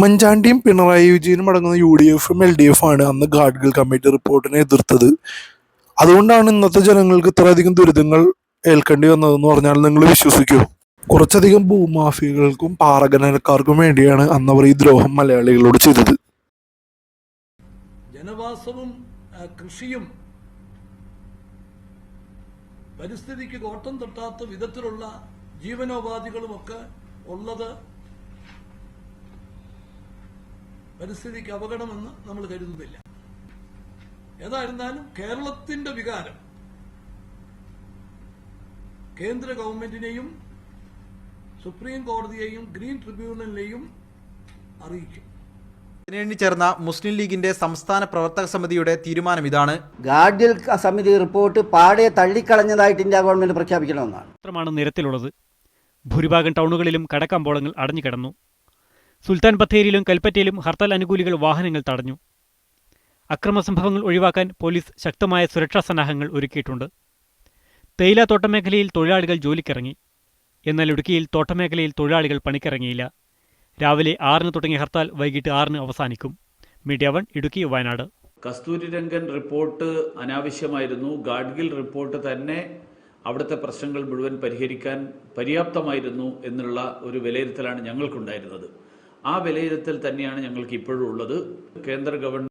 ഉമ്മൻചാണ്ടിയും പിണറായി വിജയനും അടങ്ങുന്ന യു ഡി എഫും എൽ ഡി എഫും ആണ് അന്ന് ഗാഡ്ഗിൽ കമ്മിറ്റി റിപ്പോർട്ടിനെ എതിർത്തത്. അതുകൊണ്ടാണ് ഇന്നത്തെ ജനങ്ങൾക്ക് ഇത്രയധികം ദുരിതങ്ങൾ ഏൽക്കേണ്ടി വന്നതെന്ന് പറഞ്ഞാൽ നിങ്ങൾ വിശ്വസിക്കൂ. കുറച്ചധികം ഭൂമാഫിയകൾക്കും പാറഖനനക്കാർക്കും വേണ്ടിയാണ് അന്ന് അവർ ഈ ദ്രോഹം മലയാളികളോട് ചെയ്തത്. ജനവാസവും കൃഷിയും പരിസ്ഥിതിക്ക് കോട്ടം തട്ടാത്ത വിധത്തിലുള്ള ജീവനോപാധികളുമൊക്കെ ഉള്ളത് പരിസ്ഥിതിക്ക് അപകടമെന്ന് നമ്മൾ കരുതുന്നില്ല. ഏതായിരുന്നാലും കേരളത്തിന്റെ വികാരം കേന്ദ്ര ഗവൺമെന്റിനെയും സുപ്രീം കോടതിയെയും ഗ്രീൻ ട്രിബ്യൂണലിനെയും അറിയിക്കും. ിൽ ചേർന്ന മുസ്ലിം ലീഗിന്റെ സംസ്ഥാന പ്രവർത്തക സമിതിയുടെ തീരുമാനം ഇതാണ്. ഗാർഡിയൽ സമിതി റിപ്പോർട്ട് പാടെ തള്ളിക്കളഞ്ഞതായിട്ട് ഇന്ത്യ ഗവൺമെന്റ് പ്രഖ്യാപിക്കണമെന്നാണ്. മാത്രമാണ് നിരത്തിലുള്ളത്. ഭൂരിഭാഗം ടൗണുകളിലും കടക്കമ്പോളങ്ങൾ അടഞ്ഞുകിടന്നു. സുൽത്താൻ ബത്തേരിയിലും കൽപ്പറ്റയിലും ഹർത്താൽ അനുകൂലികൾ വാഹനങ്ങൾ തടഞ്ഞു. അക്രമസംഭവങ്ങൾ ഒഴിവാക്കാൻ പോലീസ് ശക്തമായ സുരക്ഷാ സന്നാഹങ്ങൾ ഒരുക്കിയിട്ടുണ്ട്. തേയില തോട്ടമേഖലയിൽ തൊഴിലാളികൾ ജോലിക്കിറങ്ങി. എന്നാൽ ഇടുക്കിയിൽ തോട്ടമേഖലയിൽ തൊഴിലാളികൾ പണിക്കിറങ്ങിയില്ല. രാവിലെ ആറിന് തുടങ്ങിയ ഹർത്താൽ വൈകിട്ട് ആറിന് അവസാനിക്കും. Media one Idukki Wayanad. Kasturirangan report അനാവശ്യമായിരുന്നു. Gadgil report തന്നെ അവിടുത്തെ പ്രശ്നങ്ങൾ മുഴുവൻ പരിഹരിക്കാൻ പര്യാപ്തമായിരുന്നു എന്നുള്ള ഒരു വിലയിരുത്തലാണ് ഞങ്ങൾക്കുണ്ടായിരുന്നത്. ആ വിലയിരുത്തൽ തന്നെയാണ് ഞങ്ങൾക്ക് ഇപ്പോഴും ഉള്ളത്. കേന്ദ്ര ഗവൺമെന്റ്